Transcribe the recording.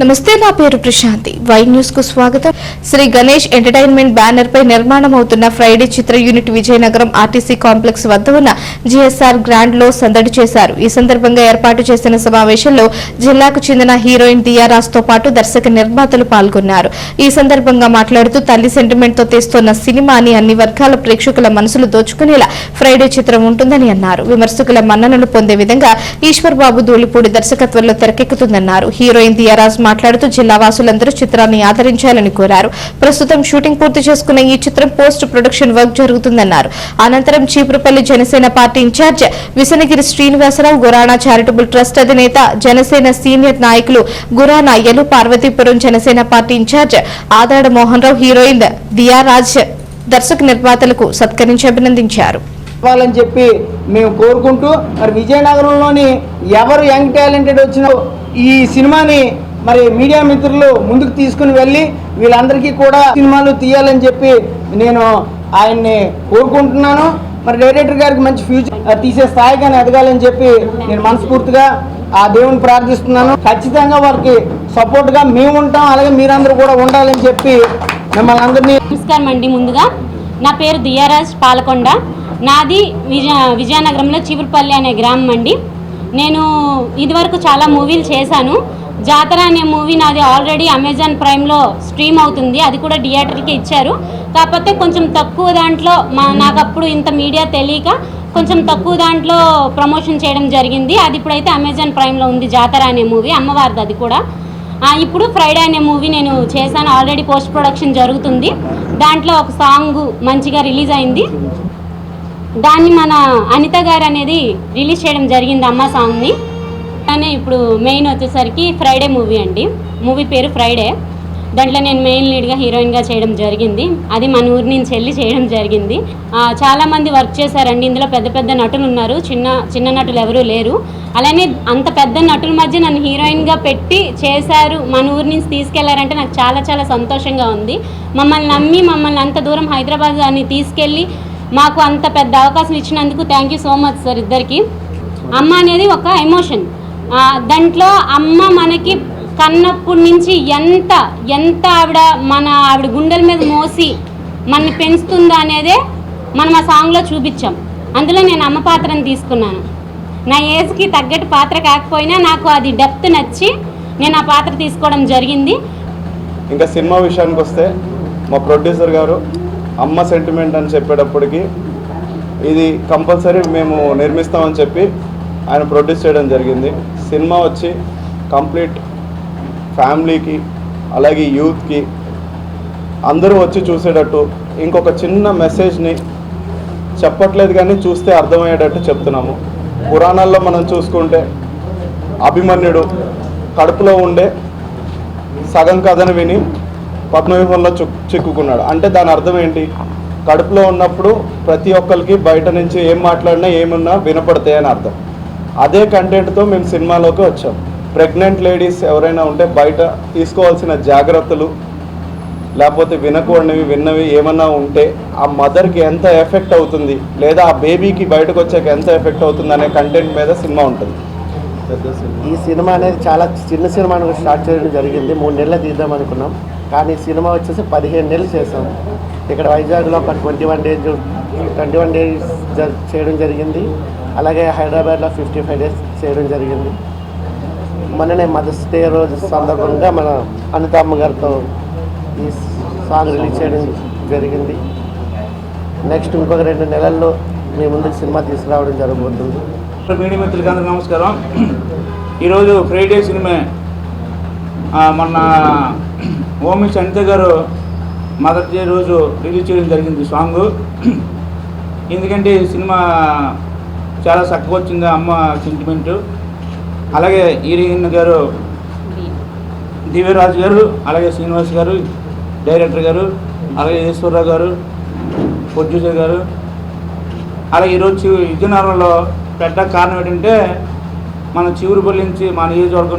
నమస్తే నా పేరు ప్రశాంతి. వై న్యూస్కు స్వాగతం. శ్రీ గణేష్ ఎంటర్టైన్మెంట్ బ్యానర్ పై నిర్మాణం అవుతున్న ఫ్రైడే చిత్ర యూనిట్ విజయనగరం ఆర్టీసీ కాంప్లెక్స్ వద్ద ఉన్న జిఎస్ఆర్ గ్రాండ్లో సందడి చేశారు. ఈ సందర్భంగా ఏర్పాటు చేసిన సమావేశంలో జిల్లాకు చెందిన హీరోయిన్ దియారాజ్తో పాటు దర్శక నిర్మాతలు పాల్గొన్నారు. ఈ సందర్భంగా మాట్లాడుతూ తల్లి సెంటిమెంట్తో తీస్తున్న సినిమాని అన్ని వర్గాల ప్రేక్షకుల మనసులు దోచుకునేలా ఫ్రైడే చిత్రం ఉంటుందని అన్నారు. విమర్శకుల మన్ననలు పొందే విధంగా ఈశ్వర్ బాబు ధూళిపూడి దర్శకత్వంలో తెరకెక్కుతుందన్నారు. హీరోయిన్ దియారాజ్ మాట్లాడుతూ జిల్లా వాసులందరూ చిత్రాన్ని ఆదరించాలని కోరారు. ప్రస్తుతం షూటింగ్ పూర్తి చేసుకున్న ఈ చిత్రం పోస్ట్ ప్రొడక్షన్ వర్క్ జరుగుతుందన్నారు. అనంతరం Cheepurupalli Janasena party incharge Visanagiri Srinivasarao Gurana charitable trust అధినేత జనసేన సీనియర్ నాయకులు Gurana ఎలు Parvathipuram Janasena party incharge Adada Mohan Rao heroine Diyaraj దర్శక నిర్మాతలకు సత్కరించి అభినందించారు. వాళ్ళని చెప్పి మేము కోరుకుంటూ మరి విజయనగరంలోని ఎవరు యంగ్ టాలెంటెడ్ వచ్చినా ఈ సినిమాని మరి మీడియా మిత్రులు ముందుకు తీసుకుని వెళ్ళి వీళ్ళందరికీ కూడా సినిమాలు తీయాలని చెప్పి నేను ఆయన్ని కోరుకుంటున్నాను. మరి డైరెక్టర్ గారికి మంచి ఫ్యూచర్ తీసే స్థాయిగానే ఎదగాలని చెప్పి నేను మనస్ఫూర్తిగా ఆ దేవుని ప్రార్థిస్తున్నాను. ఖచ్చితంగా వారికి సపోర్ట్గా మేము ఉంటాం అలాగే మీరందరూ కూడా ఉండాలని చెప్పి మిమ్మల్ని అందరినీ నమస్కారం అండి ముందుగా. నా పేరు దియారాజ్ పాలకొండ. నాది విజయ విజయనగరంలో చీపురుపల్లి అనే గ్రామం అండి. నేను ఇదివరకు చాలా మూవీలు చేశాను. జాతర అనే మూవీ నాది ఆల్రెడీ అమెజాన్ ప్రైమ్లో స్ట్రీమ్ అవుతుంది. అది కూడా థియేటర్కి ఇచ్చారు. కాకపోతే కొంచెం తక్కువ దాంట్లో మా నాకు అప్పుడు ఇంత మీడియా తెలియక కొంచెం తక్కువ దాంట్లో ప్రమోషన్ చేయడం జరిగింది. అది ఇప్పుడైతే అమెజాన్ ప్రైమ్లో ఉంది జాతర అనే మూవీ అమ్మవారిది అది కూడా. ఇప్పుడు ఫ్రైడే అనే మూవీ నేను చేశాను. ఆల్రెడీ పోస్ట్ ప్రొడక్షన్ జరుగుతుంది. దాంట్లో ఒక సాంగ్ మంచిగా రిలీజ్ అయింది. దాన్ని మన అనిత గారు అనేది రిలీజ్ చేయడం జరిగింది అమ్మ సాంగ్ని కానీ ఇప్పుడు మెయిన్ వచ్చేసరికి ఫ్రైడే మూవీ అండి. మూవీ పేరు ఫ్రైడే దాంట్లో నేను మెయిన్ లీడ్గా హీరోయిన్గా చేయడం జరిగింది. అది మన ఊరి నుంచి వెళ్ళి చేయడం జరిగింది. చాలామంది వర్క్ చేశారండి. ఇందులో పెద్ద పెద్ద నటులు ఉన్నారు. చిన్న చిన్న నటులు ఎవరూ లేరు. అలానే అంత పెద్ద నటుల మధ్య నన్ను హీరోయిన్గా పెట్టి చేశారు మన ఊరి నుంచి తీసుకెళ్ళారంటే నాకు చాలా చాలా సంతోషంగా ఉంది. మమ్మల్ని నమ్మి మమ్మల్ని అంత దూరం హైదరాబాద్ దాన్ని తీసుకెళ్ళి మాకు అంత పెద్ద అవకాశం ఇచ్చినందుకు thank you so much sir ఇద్దరికి. అమ్మ అనేది ఒక ఎమోషన్ దాంట్లో అమ్మ మనకి కన్నప్పటి నుంచి ఎంత ఎంత ఆవిడ మన ఆవిడ గుండెల మీద మోసి మనని పెంచుతుందా అనేదే మనం ఆ సాంగ్లో చూపించాం. అందులో నేను అమ్మ పాత్రను తీసుకున్నాను. నా ఏజ్కి తగ్గట్టు పాత్ర కాకపోయినా నాకు అది డెప్త్ నచ్చి నేను ఆ పాత్ర తీసుకోవడం జరిగింది. ఇంకా సినిమా విషయానికి వస్తే మా ప్రొడ్యూసర్ గారు అమ్మ సెంటిమెంట్ అని చెప్పేటప్పటికి ఇది కంపల్సరీ మేము నిర్మిస్తామని చెప్పి ఆయన ప్రొడ్యూస్ చేయడం జరిగింది. సినిమా వచ్చి కంప్లీట్ ఫ్యామిలీకి అలాగే యూత్కి అందరూ వచ్చి చూసేటట్టు ఇంకొక చిన్న మెసేజ్ని చెప్పట్లేదు కానీ చూస్తే అర్థమయ్యేటట్టు చెప్తున్నాము. పురాణాల్లో మనం చూసుకుంటే అభిమన్యుడు కడుపులో ఉండే సగం కథను విని పద్మవ్యూహంలో చిక్కుకున్నాడు. అంటే దాని అర్థం ఏంటి? కడుపులో ఉన్నప్పుడు ప్రతి ఒక్కరికి బయట నుంచి ఏం మాట్లాడినా ఏమున్నా వినపడతాయని అర్థం. అదే కంటెంట్తో మేము సినిమాలోకి వచ్చాం. ప్రెగ్నెంట్ లేడీస్ ఎవరైనా ఉంటే బయట తీసుకోవాల్సిన జాగ్రత్తలు లేకపోతే వినకూడనివి విన్నవి ఏమన్నా ఉంటే ఆ మదర్కి ఎంత ఎఫెక్ట్ అవుతుంది లేదా ఆ బేబీకి బయటకు వచ్చాక ఎంత ఎఫెక్ట్ అవుతుంది అనే కంటెంట్ మీద సినిమా ఉంటుంది. ఈ సినిమా అనేది చాలా చిన్న సినిమా స్టార్ట్ చేయడం జరిగింది. మూడు నెలలు తీద్దాం అనుకున్నాం. కానీ ఈ సినిమా వచ్చేసి పదిహేను నెలలు చేసాం. ఇక్కడ వైజాగ్లో ఒక twenty one days twenty one days చేయడం జరిగింది. అలాగే హైదరాబాద్లో ఫిఫ్టీ ఫైవ్ డేస్ చేయడం జరిగింది. మొన్ననే మదర్స్ డే రోజు సందర్భంగా మన అనితమ్మ గారితో ఈ సాంగ్ రిలీజ్ చేయడం జరిగింది. నెక్స్ట్ ఇంకొక రెండు నెలల్లో మీ ముందుకు సినిమా తీసుకురావడం జరగబోతుంది. మీడియా మిత్రులకి అందరూ నమస్కారం. ఈరోజు ఫ్రైడే సినిమా. మొన్న ఓమి సంత గారు మదర్ డే రోజు రిలీజ్ చేయడం జరిగింది సాంగ్. ఎందుకంటే సినిమా చాలా చక్కగా వచ్చింది అమ్మ సెంటిమెంట్ అలాగే హీరోయిన్ గారు దివ్యరాజు గారు అలాగే శ్రీనివాస్ గారు డైరెక్టర్ గారు అలాగే ఈశ్వరరావు గారు ప్రొడ్యూసర్ గారు. అలాగే ఈరోజు విజయనగరంలో పెట్ట కారణం ఏంటంటే మన చివరిపల్లి నుంచి మన నియోజకవర్గం